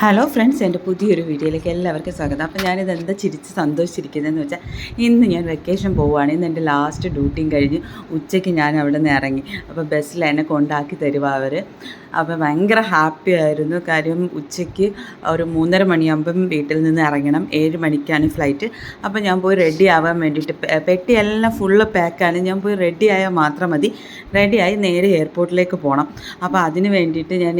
Hello friends എന്റെ പുതിയൊരു വീഡിയോയിലേക്ക് എല്ലാവർക്കും സ്വാഗതം. അപ്പോൾ ഞാനിത് എന്താ ചിരിച്ച് സന്തോഷിച്ചിരിക്കുന്നതെന്ന് വെച്ചാൽ ഇന്ന് ഞാൻ വെക്കേഷൻ പോവുകയാണ്. ഇന്ന് എന്റെ ലാസ്റ്റ് ഡ്യൂട്ടിയും കഴിഞ്ഞ് ഉച്ചയ്ക്ക് ഞാൻ അവിടെ നിന്ന് ഇറങ്ങി അപ്പോൾ ബസ്സിൽ എന്നെ കൊണ്ടാക്കി തരുക അവർ അപ്പോൾ ഭയങ്കര ഹാപ്പി ആയിരുന്നു. കാര്യം ഉച്ചയ്ക്ക് ഒരു മൂന്നര മണിയാകുമ്പം വീട്ടിൽ നിന്ന് ഇറങ്ങണം. ഏഴ് മണിക്കാണ് ഫ്ലൈറ്റ് അപ്പോൾ ഞാൻ പോയി റെഡി ആവാൻ വേണ്ടിയിട്ട് പെട്ടിയെല്ലാം ഫുള്ള് പാക്കാണ് ഞാൻ പോയി റെഡി ആയാൽ മാത്രം മതി. റെഡിയായി നേരെ എയർപോർട്ടിലേക്ക് പോകണം അപ്പോൾ അതിന് വേണ്ടിയിട്ട് ഞാൻ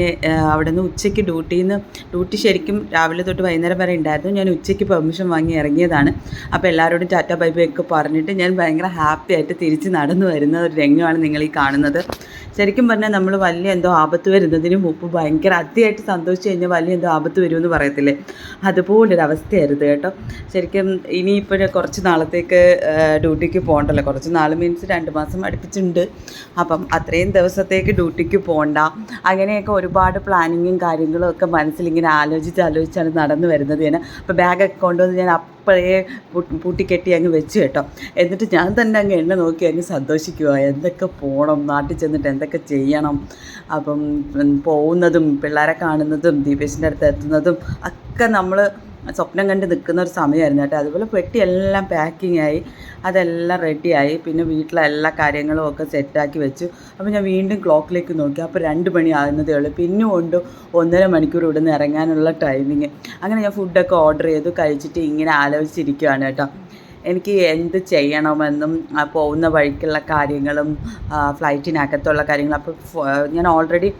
അവിടെ നിന്ന് ഉച്ചയ്ക്ക് ഡ്യൂട്ടിയിൽ നിന്ന് ഡ്യൂട്ടി ശരിക്കും രാവിലെ തൊട്ട് വൈകുന്നേരം വരെ ഉണ്ടായിരുന്നു. ഞാൻ ഉച്ചയ്ക്ക് പെർമിഷൻ വാങ്ങി ഇറങ്ങിയതാണ്. അപ്പോൾ എല്ലാവരോടും ടാറ്റ ബൈ ഒക്കെ പറഞ്ഞിട്ട് ഞാൻ ഭയങ്കര ഹാപ്പി ആയിട്ട് തിരിച്ച് നടന്നു വരുന്ന ഒരു രംഗമാണ് നിങ്ങൾ ഈ കാണുന്നത്. ശരിക്കും പറഞ്ഞാൽ നമ്മൾ വലിയ എന്തോ ആപത്ത് വരുന്നതിന് മുമ്പ് ഭയങ്കര അതിയായിട്ട് സന്തോഷിച്ച് കഴിഞ്ഞാൽ വലിയ എന്തോ ആപത്ത് വരുമെന്ന് പറയത്തില്ലേ? അതുപോലൊരു അവസ്ഥയായിരുന്നു കേട്ടോ. ശരിക്കും ഇനിയിപ്പോൾ കുറച്ച് നാളത്തേക്ക് ഡ്യൂട്ടിക്ക് പോകണ്ടല്ലോ. കുറച്ച് നാൾ മീൻസ് രണ്ട് മാസം അടുപ്പിച്ചുണ്ട് അപ്പം അത്രയും ദിവസത്തേക്ക് ഡ്യൂട്ടിക്ക് പോകണ്ട അങ്ങനെയൊക്കെ ഒരുപാട് പ്ലാനിങ്ങും കാര്യങ്ങളും ഒക്കെ മനസ്സിലിങ്ങനെ ആലോചിച്ച് ആലോചിച്ചാണ് നടന്നു വരുന്നത് ഞാൻ അപ്പോൾ ബാഗൊക്കെ കൊണ്ടുവന്ന് ഞാൻ അപ്പോഴേ പൂട്ടി പൂട്ടിക്കെട്ടി അങ്ങ് വെച്ച് കേട്ടോ. എന്നിട്ട് ഞാൻ തന്നെ അങ്ങ് എന്നെ നോക്കി അങ്ങ് സന്തോഷിക്കുക എന്തൊക്കെ പോകണം നാട്ടിൽ ചെന്നിട്ട് എന്തൊക്കെ ചെയ്യണം. അപ്പം പോകുന്നതും പിള്ളേരെ കാണുന്നതും ദീപേശിന്റെ അടുത്ത് എത്തുന്നതും ഒക്കെ നമ്മൾ സ്വപ്നം കണ്ട് നിൽക്കുന്ന ഒരു സമയമായിരുന്നു കേട്ടോ. അതുപോലെ പെട്ടി എല്ലാം പാക്കിംഗ് ആയി അതെല്ലാം റെഡിയായി പിന്നെ വീട്ടിലെ എല്ലാ കാര്യങ്ങളും ഒക്കെ സെറ്റാക്കി വെച്ചു. അപ്പോൾ ഞാൻ വീണ്ടും ക്ലോക്കിലേക്ക് നോക്കി. അപ്പോൾ രണ്ട് മണി ആകുന്നതേ ഉള്ളൂ. പിന്നെ കൊണ്ട് ഒന്നര മണിക്കൂർ ഇവിടെ നിന്ന് ഇറങ്ങാനുള്ള ടൈമിങ് അങ്ങനെ ഞാൻ ഫുഡൊക്കെ ഓർഡർ ചെയ്തു. കഴിച്ചിട്ട് ഇങ്ങനെ ആലോചിച്ചിരിക്കുകയാണ് കേട്ടോ. എനിക്ക് എന്ത് ചെയ്യണമെന്നും പോകുന്ന വഴിക്കുള്ള കാര്യങ്ങളും ഫ്ലൈറ്റിനകത്തുള്ള കാര്യങ്ങളും. അപ്പോൾ ഞാൻ ഓൾറെഡി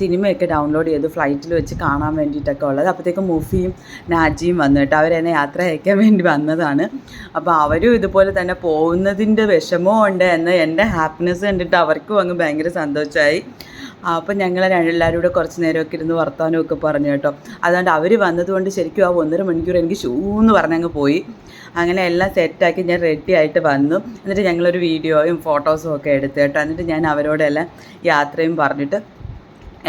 സിനിമയൊക്കെ ഡൗൺലോഡ് ചെയ്ത് ഫ്ലൈറ്റിൽ വെച്ച് കാണാൻ വേണ്ടിയിട്ടൊക്കെ ഉള്ളത്. അപ്പോഴത്തേക്കും മുഫിയും നാജിയും വന്നു കേട്ടോ അവരെന്നെ യാത്ര അയക്കാൻ വേണ്ടി വന്നതാണ്. അപ്പോൾ അവരും ഇതുപോലെ തന്നെ പോകുന്നതിന്റെ വിഷമവും ഉണ്ട് എന്ന് എന്റെ ഹാപ്പിനെസ് കണ്ടിട്ട് അവർക്കും അങ്ങ് ഭയങ്കര സന്തോഷമായി അപ്പം ഞങ്ങൾ എല്ലാവരും കൂടെ കുറച്ച് നേരമൊക്കെ ഇരുന്ന് വർത്തമാനമൊക്കെ പറഞ്ഞു കേട്ടോ. അതുകൊണ്ട് അവർ വന്നതുകൊണ്ട് ശരിക്കും ആ ഒന്നര മണിക്കൂർ എനിക്ക് ഷൂ എന്ന് പറഞ്ഞങ്ങ് പോയി. അങ്ങനെ എല്ലാം സെറ്റാക്കി ഞാൻ റെഡി ആയിട്ട് വന്നു. എന്നിട്ട് ഞങ്ങളൊരു വീഡിയോയും ഫോട്ടോസും ഒക്കെ എടുത്തു കേട്ടോ. എന്നിട്ട് ഞാൻ അവരോടെല്ലാം യാത്രയും പറഞ്ഞിട്ട്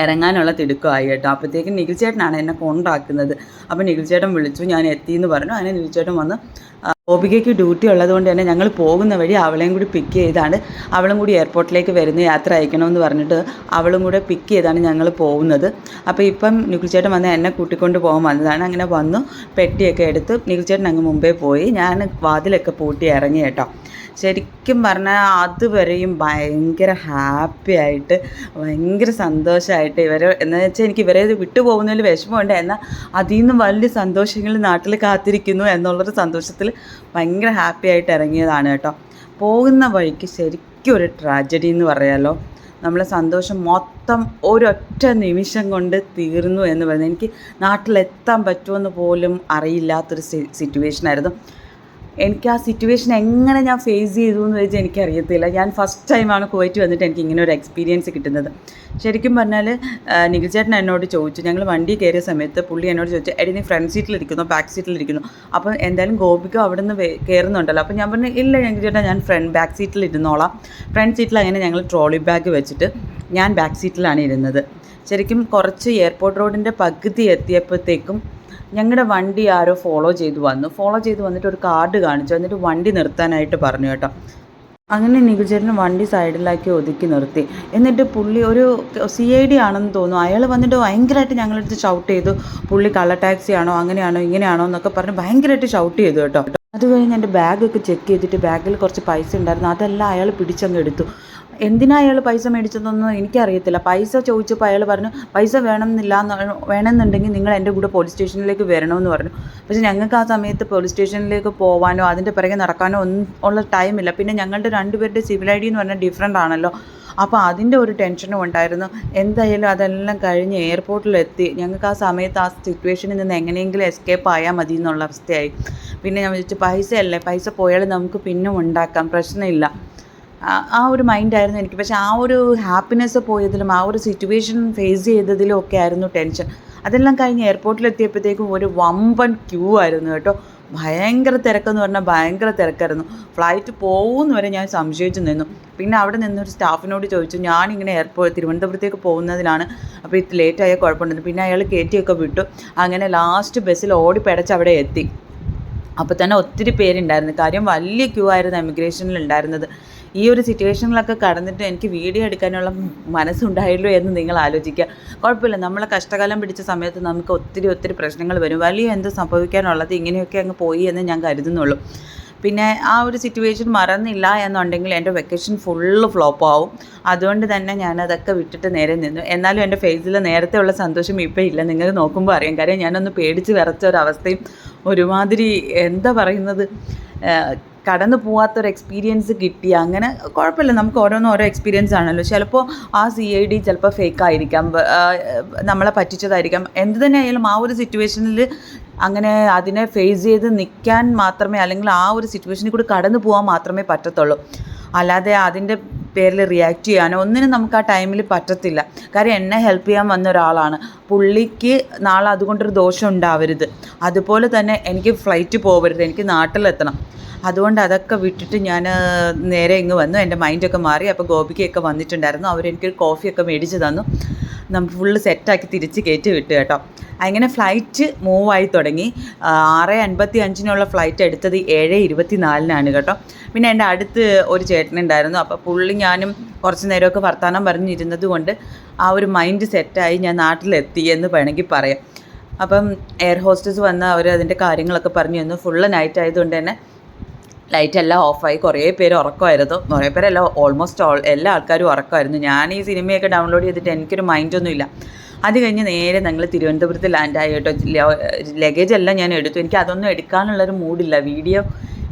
ഇറങ്ങാനുള്ള തിടുക്കമായി കേട്ടോ. അപ്പോഴത്തേക്കും നിഖിൽ ചേട്ടനാണ് എന്നെ കൊണ്ടാക്കുന്നത്. അപ്പോൾ നിഖിൽ ചേട്ടൻ വിളിച്ചു. ഞാൻ എത്തിയെന്ന് പറഞ്ഞു. അങ്ങനെ നിഖിൽ ചേട്ടൻ വന്ന് ഗോപികയ്ക്ക് ഡ്യൂട്ടി ഉള്ളതുകൊണ്ട് തന്നെ ഞങ്ങൾ പോകുന്ന വഴി അവളെയും കൂടി പിക്ക് ചെയ്താണ്. അവളും കൂടി എയർപോർട്ടിലേക്ക് വരുന്ന യാത്ര അയക്കണമെന്ന് പറഞ്ഞിട്ട് അവളും കൂടെ പിക്ക് ചെയ്താണ് ഞങ്ങൾ പോകുന്നത്. അപ്പോൾ ഇപ്പം നിഖിൽ ചേട്ടൻ വന്ന് എന്നെ കൂട്ടിക്കൊണ്ട് പോകാൻ വന്നതാണ്. അങ്ങനെ വന്നു പെട്ടിയൊക്കെ എടുത്ത് നിഖിൽ ചേട്ടൻ അങ്ങ് മുമ്പേ പോയി. ഞാൻ വാതിലൊക്കെ പൂട്ടി ഇറങ്ങി കേട്ടോ. ശരിക്കും പറഞ്ഞാൽ അതുവരെയും ഭയങ്കര ഹാപ്പി ആയിട്ട് ഭയങ്കര സന്തോഷമായിട്ട് ഇവർ എന്ന് വെച്ചാൽ എനിക്ക് ഇവരെ വിട്ടുപോകുന്നതിൽ വിഷമമുണ്ട്. എന്നാൽ അതിൽ നിന്ന് വലിയ സന്തോഷങ്ങൾ നാട്ടിൽ കാത്തിരിക്കുന്നു എന്നുള്ളൊരു സന്തോഷത്തിൽ ഭയങ്കര ഹാപ്പി ആയിട്ട് ഇറങ്ങിയതാണ് കേട്ടോ. പോകുന്ന വഴിക്ക് ശരിക്കും ഒരു ട്രാജഡി എന്ന് പറയാലോ. നമ്മളെ സന്തോഷം മൊത്തം ഒരൊറ്റ നിമിഷം കൊണ്ട് തീർന്നു എന്ന് പറയുന്നത് എനിക്ക് നാട്ടിലെത്താൻ പറ്റുമെന്ന് പോലും അറിയില്ലാത്തൊരു സിറ്റുവേഷൻ ആയിരുന്നു. എനിക്ക് ആ സിറ്റുവേഷൻ എങ്ങനെ ഞാൻ ഫേസ് ചെയ്തു എന്ന് വെച്ചാൽ എനിക്കറിയത്തില്ല. ഞാൻ ഫസ്റ്റ് ടൈമാണ് കുവൈറ്റ് വന്നിട്ട് എനിക്ക് ഇങ്ങനെ ഒരു എക്സ്പീരിയൻസ് കിട്ടുന്നത്. ശരിക്കും പറഞ്ഞാൽ നിഖിൽ ചേട്ടൻ എന്നോട് ചോദിച്ചു. ഞങ്ങൾ വണ്ടി കയറിയ സമയത്ത് പുള്ളി എന്നോട് ചോദിച്ചു എടി നീ ഫ്രണ്ട് സീറ്റിലിരിക്കുന്നു ബാക്ക് സീറ്റിലിരിക്കുന്നു അപ്പോൾ എന്തായാലും ഗോപിക്കോ അവിടെ നിന്ന് കയറുന്നുണ്ടല്ലോ അപ്പോൾ ഞാൻ പറഞ്ഞു ഇല്ല ഞങ്ങൾ ചേട്ടാ ഞാൻ ഫ്രണ്ട് ബാക്ക് സീറ്റിൽ ഇരുന്നോളാം ഫ്രണ്ട് സീറ്റിൽ അങ്ങനെ ഞങ്ങൾ ട്രോളി ബാഗ് വെച്ചിട്ട് ഞാൻ ബാക്ക് സീറ്റിലാണ് ഇരുന്നത്. ശരിക്കും കുറച്ച് എയർപോർട്ട് റോഡിന്റെ പകുതി എത്തിയപ്പോഴത്തേക്കും ഞങ്ങളുടെ വണ്ടി ആരോ ഫോളോ ചെയ്തു വന്നു. ഫോളോ ചെയ്ത് വന്നിട്ട് ഒരു കാർഡ് കാണിച്ചു. എന്നിട്ട് വണ്ടി നിർത്താനായിട്ട് പറഞ്ഞു കേട്ടോ. അങ്ങനെ നികുചേട്ടന് വണ്ടി സൈഡിലാക്കി ഒതുക്കി നിർത്തി. എന്നിട്ട് പുള്ളി ഒരു സി ഐ ഡി ആണെന്ന് തോന്നുന്നു. അയാൾ വന്നിട്ട് ഭയങ്കരമായിട്ട് ഞങ്ങളടുത്ത് ഷൗട്ട് ചെയ്തു. പുള്ളി കള്ള ടാക്സി ആണോ അങ്ങനെയാണോ ഇങ്ങനെയാണോ എന്നൊക്കെ പറഞ്ഞ് ഭയങ്കരമായിട്ട് ഷൗട്ട് ചെയ്തു കേട്ടോ. അത് കഴിഞ്ഞ് എന്റെ ബാഗൊക്കെ ചെക്ക് ചെയ്തിട്ട് ബാഗിൽ കുറച്ച് പൈസ ഉണ്ടായിരുന്നു. അതെല്ലാം അയാൾ പിടിച്ചങ്ങ് എടുത്തു. എന്തിനാ അയാൾ പൈസ മേടിച്ചതെന്നൊന്നും എനിക്കറിയത്തില്ല. പൈസ ചോദിച്ചപ്പോൾ അയാൾ പറഞ്ഞു പൈസ വേണമെന്നില്ല വേണമെന്നുണ്ടെങ്കിൽ നിങ്ങൾ എന്റെ കൂടെ പോലീസ് സ്റ്റേഷനിലേക്ക് വരണമെന്ന് പറഞ്ഞു. പക്ഷെ ഞങ്ങൾക്ക് ആ സമയത്ത് പോലീസ് സ്റ്റേഷനിലേക്ക് പോകാനോ അതിന്റെ പിറകെ നടക്കാനോ ഒന്നും ഉള്ള ടൈമില്ല പിന്നെ ഞങ്ങളുടെ രണ്ടുപേരുടെ സിവിൽ ഐ ഡി എന്ന് പറഞ്ഞാൽ ഡിഫറെന്റ് ആണല്ലോ. അപ്പോൾ അതിന്റെ ഒരു ടെൻഷനും ഉണ്ടായിരുന്നു. എന്തായാലും അതെല്ലാം കഴിഞ്ഞ് എയർപോർട്ടിലെത്തി ഞങ്ങൾക്ക് ആ സമയത്ത് ആ സിറ്റുവേഷനിൽ നിന്ന് എങ്ങനെയെങ്കിലും എസ്കേപ്പ് ആയാൽ മതി എന്നുള്ള അവസ്ഥയായി. പിന്നെ ഞാൻ വിചാരിച്ചു പൈസ അല്ലേ പൈസ പോയാൽ നമുക്ക് പിന്നെ ഉണ്ടാക്കാം പ്രശ്നമില്ല. ആ- ഒരു മൈൻഡായിരുന്നു എനിക്ക്. പക്ഷേ ആ ഒരു ഹാപ്പിനെസ് പോയതിലും ആ ഒരു സിറ്റുവേഷൻ ഫേസ് ചെയ്തതിലും ഒക്കെ ആയിരുന്നു ടെൻഷൻ അതെല്ലാം കഴിഞ്ഞ് എയർപോർട്ടിലെത്തിയപ്പോഴത്തേക്കും ഒരു വമ്പൻ ക്യൂ ആയിരുന്നു കേട്ടോ. ഭയങ്കര തിരക്കെന്ന് പറഞ്ഞാൽ ഭയങ്കര തിരക്കായിരുന്നു. ഫ്ലൈറ്റ് പോകുമെന്ന് വരെ ഞാൻ സംശയിച്ചു നിന്നു. പിന്നെ അവിടെ നിന്നൊരു സ്റ്റാഫിനോട് ചോദിച്ചു ഞാനിങ്ങനെ എയർപോർട്ട് തിരുവനന്തപുരത്തേക്ക് പോകുന്നതിലാണ്. അപ്പോൾ ഇത് ലേറ്റ് ആയാൽ കുഴപ്പമുണ്ടെന്ന് പിന്നെ അയാൾ കയറ്റിയൊക്കെ വിട്ടു. അങ്ങനെ ലാസ്റ്റ് ബസ്സിൽ ഓടി പിടച്ച് അവിടെ എത്തി. അപ്പോൾ തന്നെ ഒത്തിരി പേരുണ്ടായിരുന്നു. കാര്യം വലിയ ക്യൂ ആയിരുന്നു എമിഗ്രേഷനിൽ ഉണ്ടായിരുന്നത് ഈ ഒരു സിറ്റുവേഷനിലൊക്കെ കടന്നിട്ട് എനിക്ക് വീഡിയോ എടുക്കാനുള്ള മനസ്സുണ്ടായല്ലോ എന്ന് നിങ്ങൾ ആലോചിക്കുക. കുഴപ്പമില്ല. നമ്മളെ കഷ്ടകാലം പിടിച്ച സമയത്ത് നമുക്ക് ഒത്തിരി ഒത്തിരി പ്രശ്നങ്ങൾ വരും. വലിയ എന്ത് സംഭവിക്കാനുള്ളത് ഇങ്ങനെയൊക്കെ അങ്ങ് പോയി എന്ന് ഞാൻ കരുതുന്നുള്ളൂ. പിന്നെ ആ ഒരു സിറ്റുവേഷൻ മറന്നില്ല എന്നുണ്ടെങ്കിൽ എന്റെ വെക്കേഷൻ ഫുള്ള് ഫ്ലോപ്പ് ആവും. അതുകൊണ്ട് തന്നെ ഞാൻ അതൊക്കെ വിട്ടിട്ട് നേരെ നിന്നു. എന്നാലും എന്റെ ഫേസിൽ നേരത്തെ ഉള്ള സന്തോഷം ഇപ്പോൾ ഇല്ല. നിങ്ങൾ നോക്കുമ്പോൾ അറിയാം. കാര്യം ഞാനൊന്ന് പേടിച്ച് വിറച്ച ഒരവസ്ഥയും ഒരുമാതിരി എന്താ പറയുന്നത്? കടന്നു പോകാത്തൊരു എക്സ്പീരിയൻസ് കിട്ടി. അങ്ങനെ കുഴപ്പമില്ല. നമുക്ക് ഓരോന്നും ഓരോ എക്സ്പീരിയൻസ് ആണല്ലോ. ചിലപ്പോൾ ആ സി ഐ ഡി ചിലപ്പോൾ ഫേക്ക് ആയിരിക്കാം. നമ്മളെ പറ്റിച്ചതായിരിക്കാം. എന്ത് തന്നെ ആയാലും ആ ഒരു സിറ്റുവേഷനിൽ അങ്ങനെ അതിനെ ഫേസ് ചെയ്ത് നിൽക്കാൻ മാത്രമേ അല്ലെങ്കിൽ ആ ഒരു സിറ്റുവേഷനിൽ കൂടി കടന്നു പോകാൻ മാത്രമേ പറ്റത്തുള്ളൂ. അല്ലാതെ അതിന്റെ പേരിൽ റിയാക്ട് ചെയ്യാനോ ഒന്നിനും നമുക്ക് ആ ടൈമിൽ പറ്റത്തില്ല. കാര്യം എന്നെ ഹെൽപ്പ് ചെയ്യാൻ വന്ന ഒരാളാണ്. പുള്ളിക്ക് നാളെ അതുകൊണ്ടൊരു ദോഷം ഉണ്ടാവരുത്. അതുപോലെ തന്നെ എനിക്ക് ഫ്ലൈറ്റ് പോകരുത് എനിക്ക് നാട്ടിലെത്തണം. അതുകൊണ്ട് അതൊക്കെ വിട്ടിട്ട് ഞാൻ നേരെ ഇങ്ങ് വന്നു. എന്റെ മൈൻഡൊക്കെ മാറി. അപ്പോൾ ഗോപിക്കൊക്കെ വന്നിട്ടുണ്ടായിരുന്നു. അവരെനിക്കൊരു കോഫിയൊക്കെ മേടിച്ച് തന്നു. നമ്മൾ ഫുള്ള് സെറ്റാക്കി തിരിച്ച് കയറ്റി വിട്ടു കേട്ടോ. അങ്ങനെ ഫ്ലൈറ്റ് മൂവ് ആയി തുടങ്ങി. ആറ് അൻപത്തി അഞ്ചിനുള്ള ഫ്ലൈറ്റ് എടുത്തത് ഏഴ് ഇരുപത്തി നാലിനാണ് കേട്ടോ. പിന്നെ എന്റെ അടുത്ത് ഒരു ചേട്ടനുണ്ടായിരുന്നു അപ്പോൾ പുള്ളി ഞാനും കുറച്ച് നേരമൊക്കെ വർത്തമാനം പറഞ്ഞിരുന്നത് കൊണ്ട് ആ ഒരു മൈൻഡ് സെറ്റായി ഞാൻ നാട്ടിലെത്തി എന്ന് വേണമെങ്കിൽ പറയാം. അപ്പം എയർ ഹോസ്റ്റസ് വന്ന് അവർ അതിന്റെ കാര്യങ്ങളൊക്കെ പറഞ്ഞു തന്നു. ഫുള്ള് നൈറ്റ് ആയതുകൊണ്ട് തന്നെ ലൈറ്റ് എല്ലാം ഓഫായി കുറേ പേര് ഉറക്കമായിരുന്നു. കുറേ പേരെല്ലാം ഓൾമോസ്റ്റ് ഓൾ എല്ലാ ആൾക്കാരും ഉറക്കമായിരുന്നു. ഞാൻ ഈ സിനിമയൊക്കെ ഡൗൺലോഡ് ചെയ്തിട്ട് എനിക്കൊരു മൈൻഡൊന്നും ഇല്ല അത് കഴിഞ്ഞ് നേരെ ഞങ്ങൾ തിരുവനന്തപുരത്ത് ലാൻഡായി കേട്ടോ. ലഗേജ് എല്ലാം ഞാൻ എടുത്തു. എനിക്ക് അതൊന്നും എടുക്കാനുള്ളൊരു മൂഡില്ല വീഡിയോ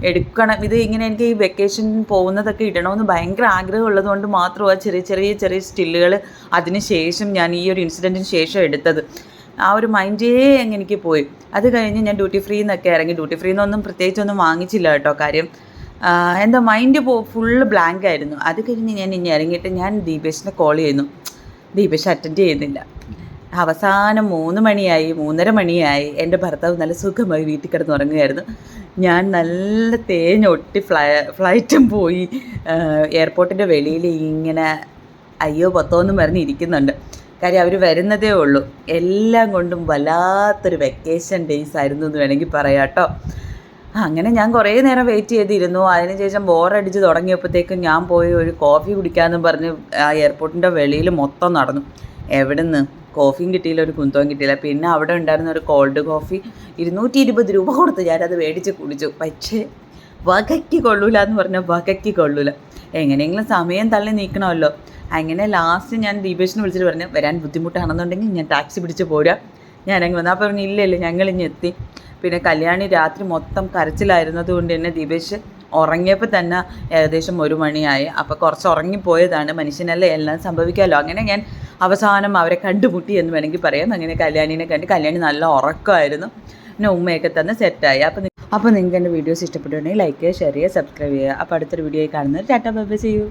എടുക്കണം. ഇത് ഇങ്ങനെ എനിക്ക് ഈ വെക്കേഷൻ പോകുന്നതൊക്കെ ഇടണമെന്ന് ഭയങ്കര ആഗ്രഹം ഉള്ളതുകൊണ്ട് മാത്രമാണ് ചെറിയ ചെറിയ ചെറിയ സ്റ്റില്ലുകൾ അതിന് ശേഷം ഞാൻ ഈ ഒരു ഇൻസിഡന്റിന് ശേഷം എടുത്തത്. ആ ഒരു മൈൻഡേ അങ്ങ് എനിക്ക് പോയി. അത് കഴിഞ്ഞ് ഞാൻ ഡ്യൂട്ടി ഫ്രീ എന്നൊക്കെ ഇറങ്ങി. ഡ്യൂട്ടി ഫ്രീ എന്നൊന്നും പ്രത്യേകിച്ചൊന്നും വാങ്ങിച്ചില്ല കേട്ടോ കാര്യം. എന്താ മൈൻഡ് പോ ഫുള്ള് ബ്ലാങ്ക് ആയിരുന്നു. അത് കഴിഞ്ഞ് ഞാൻ ഇനി ഇറങ്ങിയിട്ട് ഞാൻ ദീപേഷിനെ കോൾ ചെയ്യുന്നു. ദീപേഷ് അറ്റൻഡ് ചെയ്യുന്നില്ല. അവസാനം മൂന്ന് മണിയായി മൂന്നര മണിയായി. എന്റെ ഭർത്താവ് നല്ല സുഖമായി വീട്ടിൽ കിടന്ന് ഉറങ്ങുകയായിരുന്നു. ഞാൻ നല്ല തേഞ്ഞൊട്ടി ഫ്ലൈ ഫ്ലൈറ്റും പോയി. എയർപോർട്ടിന്റെ വെളിയിൽ ഇങ്ങനെ അയ്യോ പത്തോന്നും പറഞ്ഞ് ഇരിക്കുന്നുണ്ട്. കാര്യം അവർ വരുന്നതേ ഉള്ളൂ. എല്ലാം കൊണ്ടും വല്ലാത്തൊരു വെക്കേഷൻ ഡേയ്സ് ആയിരുന്നു എന്ന് വേണമെങ്കിൽ പറയാം കേട്ടോ. അങ്ങനെ ഞാൻ കുറേ നേരം വെയിറ്റ് ചെയ്തിരുന്നു. അതിനുശേഷം ബോറടിച്ച് തുടങ്ങിയപ്പോഴത്തേക്കും ഞാൻ പോയി ഒരു കോഫി കുടിക്കാമെന്ന് പറഞ്ഞ് ആ എയർപോർട്ടിന്റെ വെളിയിൽ മൊത്തം നടന്നു. എവിടെ നിന്ന് കോഫിയും കിട്ടിയില്ല ഒരു കുന്തവും കിട്ടിയില്ല. പിന്നെ അവിടെ ഉണ്ടായിരുന്ന ഒരു കോൾഡ് കോഫി ഇരുന്നൂറ്റി ഇരുപത് രൂപ കൊടുത്ത് ഞാനത് മേടിച്ച് കുടിച്ചു. പക്ഷേ വകയ്ക്ക് കൊള്ളൂല എന്ന് പറഞ്ഞാൽ വകയ്ക്ക് കൊള്ളൂല. എങ്ങനെയെങ്കിലും സമയം തള്ളി നീക്കണമല്ലോ. അങ്ങനെ ലാസ്റ്റ് ഞാൻ ദീപേഷിനെ വിളിച്ചിട്ട് പറഞ്ഞു വരാൻ ബുദ്ധിമുട്ടാണെന്നുണ്ടെങ്കിൽ ഞാൻ ടാക്സി പിടിച്ച് പോരാ ഞാനങ്ങ് വന്നു. അപ്പോൾ പറഞ്ഞു ഇല്ല ഇല്ല ഞങ്ങൾ ഇനി എത്തി. പിന്നെ കല്യാണി രാത്രി മൊത്തം കരച്ചിലായിരുന്നത് കൊണ്ട് തന്നെ ദിവേഷ് ഉറങ്ങിയപ്പോൾ തന്നെ ഏകദേശം ഒരു മണിയായി. അപ്പോൾ കുറച്ച് ഉറങ്ങിപ്പോയതാണ് മനുഷ്യനല്ലേ എല്ലാം സംഭവിക്കാമല്ലോ അങ്ങനെ ഞാൻ അവസാനം അവരെ കണ്ടുമുട്ടി എന്ന് വേണമെങ്കിൽ പറയാം. അങ്ങനെ കല്യാണിനെ കണ്ട് കല്യാണി നല്ല ഉറക്കമായിരുന്നു. പിന്നെ ഉമ്മയൊക്കെ തന്നെ സെറ്റായി അപ്പോൾ അപ്പോൾ നിങ്ങൾക്ക് എന്റെ വീഡിയോസ് ഇഷ്ടപ്പെട്ടുണ്ടെങ്കിൽ ലൈക്ക് ചെയ്യുക ഷെയർ ചെയ്യുക സബ്സ്ക്രൈബ് ചെയ്യുക. അപ്പോൾ അടുത്തൊരു വീഡിയോ കാണുന്നത് ടാറ്റ ബൈ ബൈ ചെയ്യൂ